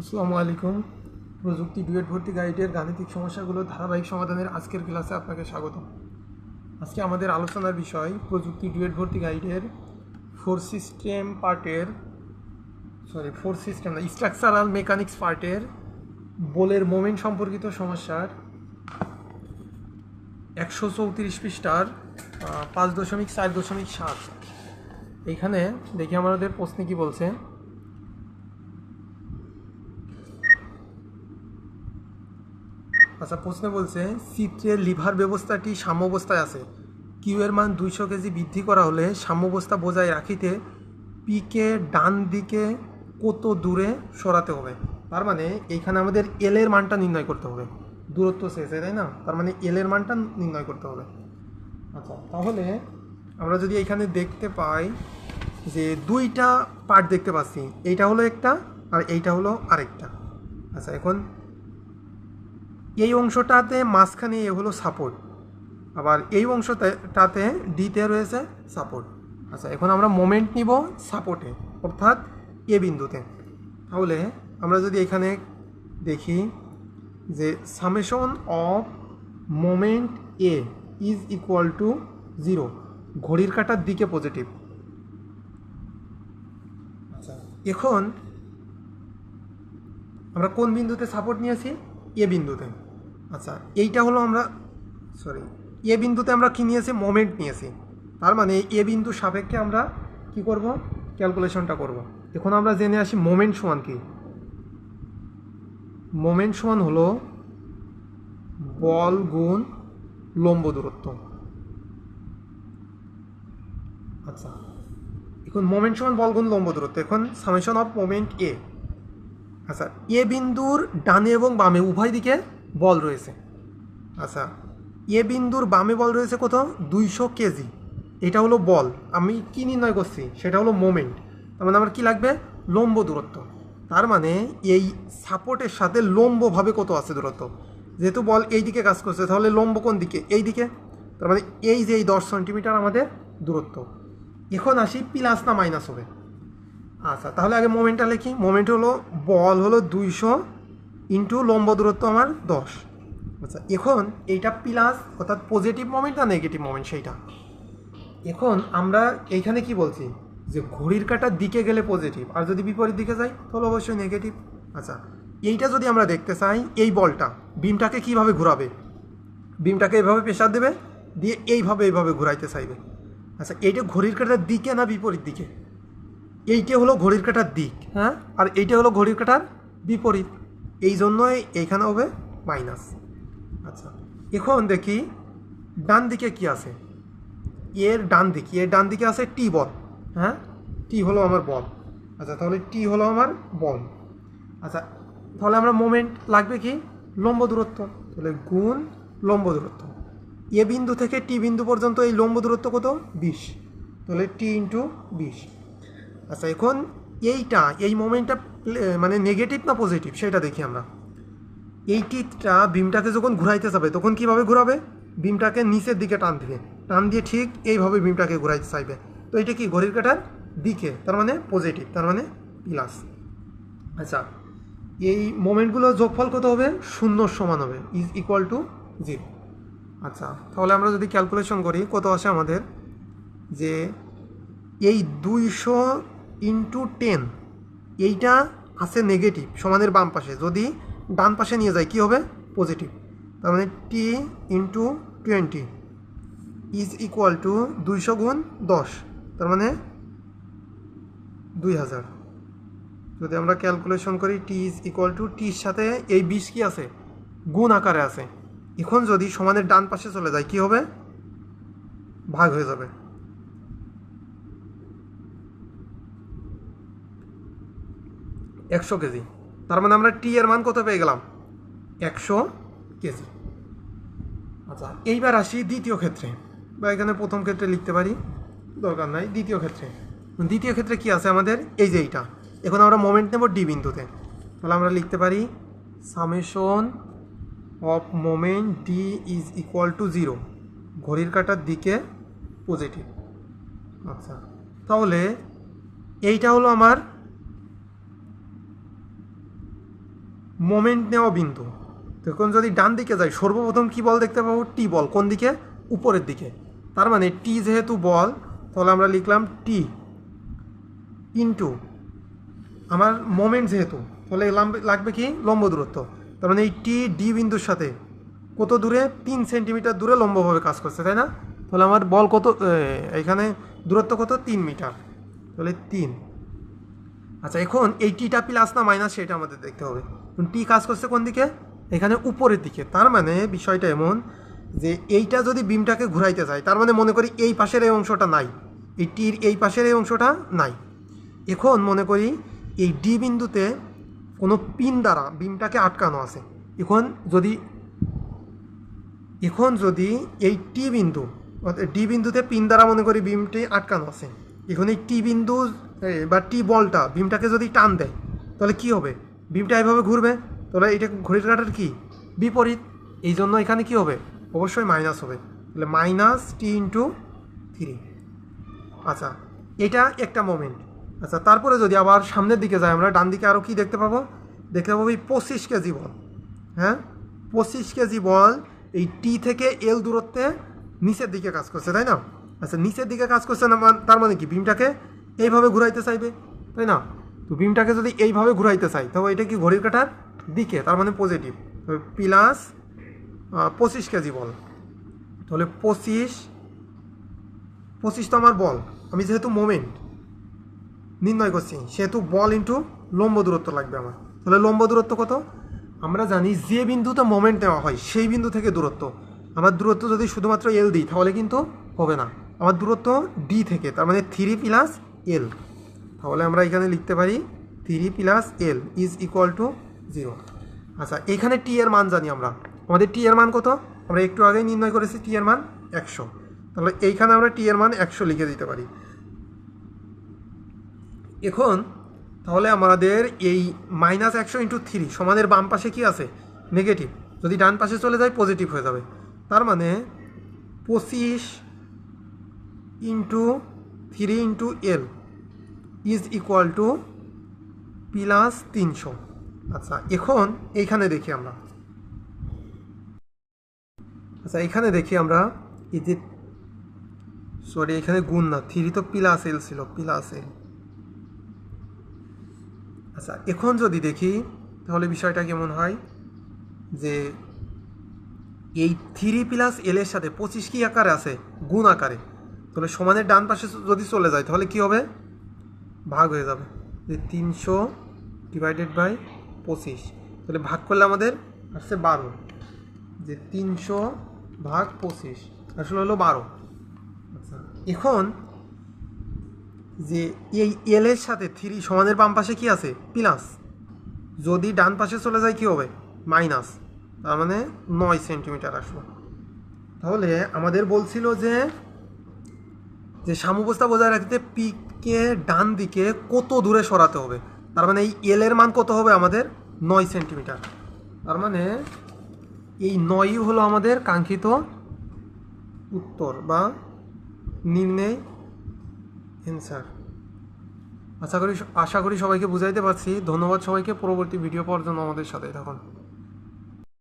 আসসালামু আলাইকুম। প্রযুক্তি ডুয়েট ভর্তি গাইডের গাণিতিক সমস্যাগুলো ধারাবাহিক সমাধানের আজকের ক্লাসে আপনাকে স্বাগত আজকে আমাদের আলোচনার বিষয় প্রযুক্তি ডুয়েট ভর্তি গাইডের ফোর সিস্টেম পার্টের, সরি, ফোর সিস্টেম না, স্ট্রাকচারাল মেকানিক্স পার্টের বোলের মোমেন্ট সম্পর্কিত সমস্যার একশো চৌত্রিশ পৃষ্ঠার পাঁচ দশমিক চার দশমিক সাত। এইখানে দেখি আমাদের প্রশ্নে কি বলছে। আচ্ছা প্রশ্ন বলছে চিত্রের লিভার ব্যবস্থাটি সাম্যবস্থায় আছে। কিউ এর মান দুইশো কেজি বৃদ্ধি করা হলে সাম্যবস্থা বজায় রাখিতে পিকে ডান দিকে কত দূরে সরাতে হবে? তার মানে এইখানে আমাদের এল এর মানটা নির্ণয় করতে হবে। দূরত্ব শেষে, তাই না? তার মানে এল এর মানটা নির্ণয় করতে হবে। আচ্ছা তাহলে আমরা যদি এখানে দেখতে পাই যে দুইটা পার্ট দেখতে পাচ্ছি, এইটা হলো একটা আর এইটা হলো আরেকটা। আচ্ছা এখন এই অংশটাতে মাঝখানে এ হলো সাপোর্ট আবার এই অংশটাতে ডিতে রয়েছে সাপোর্ট আচ্ছা এখন আমরা মোমেন্ট নিব সাপোর্টে অর্থাৎ এ বিন্দুতে। তাহলে আমরা যদি এখানে দেখি যে summation of moment A is equal to zero ঘড়ির কাঁটার দিকে পজিটিভ আচ্ছা এখন আমরা কোন বিন্দুতে সাপোর্ট নিয়েছি? এ বিন্দুতে। আচ্ছা এইটা হলো আমরা সরি এ বিন্দুতে আমরা কী নিয়েছি? মোমেন্ট নিয়েছি। তার মানে এ বিন্দু সাপেক্ষে আমরা কি করব? ক্যালকুলেশনটা করব। এখন আমরা জেনে আসি মোমেন্ট সমান কি? মোমেন্ট সমান হলো বল গুণ লম্ব দূরত্ব। আচ্ছা এখন মোমেন্ট সমান বল গুণ লম্ব দূরত্ব। এখন সামেশন অফ মোমেন্ট এ আচ্ছা এ বিন্দুর ডানে এবং বামে, উভয় দিকে বল রয়েছে। আচ্ছা এ বিন্দুর বামে বল রয়েছে কোথাও? দুইশো কেজি। এটা হলো বল। আমি কি নির্ণয় করছি? সেটা হলো মোমেন্ট। তার মানে আমার কী লাগবে? লম্ব দূরত্ব। তার মানে এই সাপোর্টের সাথে লম্বভাবে কত আছে দূরত্ব? যেহেতু বল এই দিকে কাজ করছে, তাহলে লম্ব কোন দিকে? এই দিকে। তার মানে এই যে এই দশ সেন্টিমিটার আমাদের দূরত্ব। এখন আসি প্লাস না মাইনাস হবে। আচ্ছা তাহলে আগে মোমেন্টটা লিখি। মোমেন্ট হলো বল হলো দুইশো ইন্টু লম্ব দূরত্ব আমার দশ। আচ্ছা এখন এইটা প্লাস অর্থাৎ পজিটিভ মোমেন্ট না নেগেটিভ মোমেন্ট সেইটা? এখন আমরা এইখানে কি বলছি? যে ঘড়ির কাঁটার দিকে গেলে পজিটিভ আর যদি বিপরীত দিকে যাই, তাহলে অবশ্যই নেগেটিভ আচ্ছা এইটা যদি আমরা দেখতে চাই, এই বলটা, বিমটাকে কীভাবে ঘোরাবে? বিমটাকে এইভাবে প্রেশার দেবে, দিয়ে এইভাবে এইভাবে ঘুরাইতে চাইবে। আচ্ছা এইটা ঘড়ির কাটার দিকে না বিপরীত দিকে? এইটা হলো ঘড়ির কাঁটার দিক হ্যাঁ? আর এইটা হলো ঘড়ির কাঁটার বিপরীত। এই জন্যই এইখানে হবে মাইনাস। আচ্ছা এখন দেখি ডান দিকে কি আছে? এর ডান দিকে, এর ডান দিকে আছে টি বল হ্যাঁ? টি হলো আমার বল। আচ্ছা তাহলে টি হলো আমার বল। আচ্ছা তাহলে আমরা মোমেন্ট লাগবে কি? লম্ব দূরত্ব। তাহলে গুণ লম্ব দূরত্ব। এ বিন্দু থেকে টি বিন্দু পর্যন্ত এই লম্ব দূরত্ব কত? বিশ। তাহলে টি ইন্টু বিশ। আচ্ছা এখন এইটা, এই মোমেন্টটা মানে নেগেটিভ না পজিটিভ সেটা দেখি আমরা। এই টিটটা বিমটাকে যখন ঘুরাইতে যাবে, তখন কীভাবে ঘোরাবে? বিমটাকে নিচের দিকে টান দিবে। টান দিয়ে ঠিক এইভাবে বিমটাকে ঘুরাইতে চাইবে। তো এটা কি ঘড়ির কাটার দিকে, তার মানে পজিটিভ তার মানে প্লাস আচ্ছা এই মোমেন্টগুলো যোগফল কত হবে? শূন্য সমান হবে ইজ ইকুয়াল টু জিরো আচ্ছা তাহলে আমরা যদি ক্যালকুলেশন করি, কত আসে আমাদের? যে এই দুইশো ইন্টু টেন এইটা আছে নেগেটিভ সমানের বাম পাশে। যদি ডান পাশে নিয়ে যায় কী হবে? পজিটিভ তার মানে T into twenty is equal to দুইশো গুণ দশ। তার মানে দুই হাজার। যদি আমরা ক্যালকুলেশন করি টি ইজ ইকুয়াল টু টির সাথে এই বিশ কি আছে? গুণ আকারে আছে। এখন যদি সমানের ডান পাশে চলে যায় কি হবে? ভাগ হয়ে যাবে। একশো কেজি। তার মানে আমরা টি এর মান কত পেয়ে গেলাম? একশো কেজি। আচ্ছা এইবার আসি দ্বিতীয় ক্ষেত্রে। বা এখানে প্রথম ক্ষেত্রে লিখতে পারি, দরকার নাই, দ্বিতীয় ক্ষেত্রে। দ্বিতীয় ক্ষেত্রে কি আছে আমাদের? এই যে এইটা। এখন আমরা মোমেন্ট নেব ডি বিন্দুতে। তাহলে আমরা লিখতে পারি summation of moment D is equal to zero ঘড়ির কাঁটার দিকে পজিটিভ আচ্ছা তাহলে এইটা হলো আমার মোমেন্ট নেওয়া বিন্দু। তখন যদি ডান দিকে যাই, সর্বপ্রথম কি বল দেখতে পাবো? টি বল। কোন দিকে? উপরের দিকে। তার মানে টি যেহেতু বল, তাহলে আমরা লিখলাম টি ইন্টু আমার মোমেন্ট যেহেতু, তাহলে লাগবে কি? লম্ব দূরত্ব। তার মানে এই টি ডি বিন্দুর সাথে কত দূরে? তিন সেন্টিমিটার দূরে লম্বভাবে কাজ করছে, তাই না? তাহলে আমার বল কত? এখানে দূরত্ব কত? তিন মিটার। তাহলে তিন। আচ্ছা এখন এই টিটা প্লাস না মাইনাস সেটা আমাদের দেখতে হবে। টি কাজ করছে কোন দিকে? এখানে উপরের দিকে। তার মানে বিষয়টা এমন যে এইটা যদি বিমটাকে ঘুরাইতে যায়, তার মানে মনে করি এই পাশের এই অংশটা নাই। এই টির এই পাশের এই অংশটা নাই। এখন মনে করি এই ডি বিন্দুতে কোনো পিন দ্বারা বিমটাকে আটকানো আছে। এখন যদি এখন যদি এই টি বিন্দু ডি বিন্দুতে পিন দ্বারা মনে করি বিমটি আটকানো আছে, এখন এই টি বিন্দু বা টি বলটা বিমটাকে যদি টান দেয়, তাহলে কি হবে? বিমটা এভাবে ঘুরবে? তাহলে এটা ঘড়ির কাটার কি? বিপরীত। এই জন্য এখানে কি হবে? অবশ্যই মাইনাস হবে। তাহলে মাইনাস টি ইন্টু থ্রি। আচ্ছা এটা একটা মোমেন্ট আচ্ছা তারপরে যদি আবার সামনের দিকে যাই আমরা ডান দিকে আরও কি দেখতে পাবো? দেখতে পাবো এই পঁচিশ কেজি বল হ্যাঁ? পঁচিশ কেজি বল এই টি থেকে এল দূরত্বে নিচের দিকে কাজ করছে তাই না? আচ্ছা নিচের দিকে কাজ করছে না তার মানে কি? বিমটাকে এইভাবে ঘুরাইতে চাইবে তাই না? তো বিমটাকে যদি এইভাবে ঘুরাইতে চাই, তবে এটা কি ঘড়ির কাটার দিকে? তার মানে পজিটিভ প্লাস পঁচিশ কেজি বল। তাহলে পঁচিশ পঁচিশ তো আমার বল। আমি যেহেতু মোমেন্ট নির্ণয় করছি, সেহেতু বল ইন্টু লম্ব দূরত্ব লাগবে আমার। তাহলে লম্ব দূরত্ব কত? আমরা জানি যে বিন্দুতে মোমেন্ট নেওয়া হয়, সেই বিন্দু থেকে দূরত্ব। আমার দূরত্ব যদি শুধুমাত্র এল দিই, তাহলে কিন্তু হবে না। আমার দূরত্ব ডি থেকে, তার মানে থ্রি প্লাস এল তাহলে আমরা এখানে লিখতে পারি three plus L is equal to zero আচ্ছা এখানে টি এর মান জানি আমরা। আমাদের টি এর মান কত? আমরা একটু আগেই নির্ণয় করেছি টি এর মান একশো। তাহলে এইখানে আমরা টি এর মান একশো লিখে দিতে পারি। এখন, তাহলে আমাদের এই মাইনাস একশো ইন্টু থ্রি সমানের বাম পাশে কি আছে? নেগেটিভ যদি ডান পাশে চলে যায় পজিটিভ হয়ে যাবে। তার মানে পঁচিশ into three into L is equal to plus তিনশো। আচ্ছা এখন এইখানে দেখি আমরা। আচ্ছা এখানে দেখি আমরা এই যে সরি এখানে গুণ না, থ্রি তো প্লাস এল ছিল প্লাস এল আচ্ছা এখন যদি দেখি, তাহলে বিষয়টা কেমন হয়? যে এই থ্রি প্লাস এল এর সাথে পঁচিশ কি আকারে আছে? গুণ আকারে। তাহলে সমানের ডান পাশে যদি চলে যায়, তাহলে কি হবে? ভাগ হয়ে যাবে। যে তিনশো ডিভাইডেড বাই পঁচিশ, তাহলে ভাগ করলে আমাদের আসছে বারো। যে তিনশো ভাগ পঁচিশ, আসলে হলো বারো। আচ্ছা এখন যে এই এল এর সাথে থ্রি সমানের বাম পাশে কি আছে? প্লাস যদি ডান পাশে চলে যায়, কি হবে? মাইনাস তার মানে নয় সেন্টিমিটার আসলো তাহলে আমাদের বলছিল যে যে সাম্যবস্থা বজায় রাখতে পিকে ডান দিকে কত দূরে সরাতে হবে? তার মানে এই এল এর মান কত হবে আমাদের? নয় সেন্টিমিটার। তার মানে এই নয়ই হলো আমাদের কাঙ্ক্ষিত উত্তর বা নির্ণয় অ্যান্সার আশা করি আশা করি সবাইকে বুঝাইতে পারছি। ধন্যবাদ সবাইকে। পরবর্তী ভিডিও পাওয়ার জন্য আমাদের সাথে থাকুন।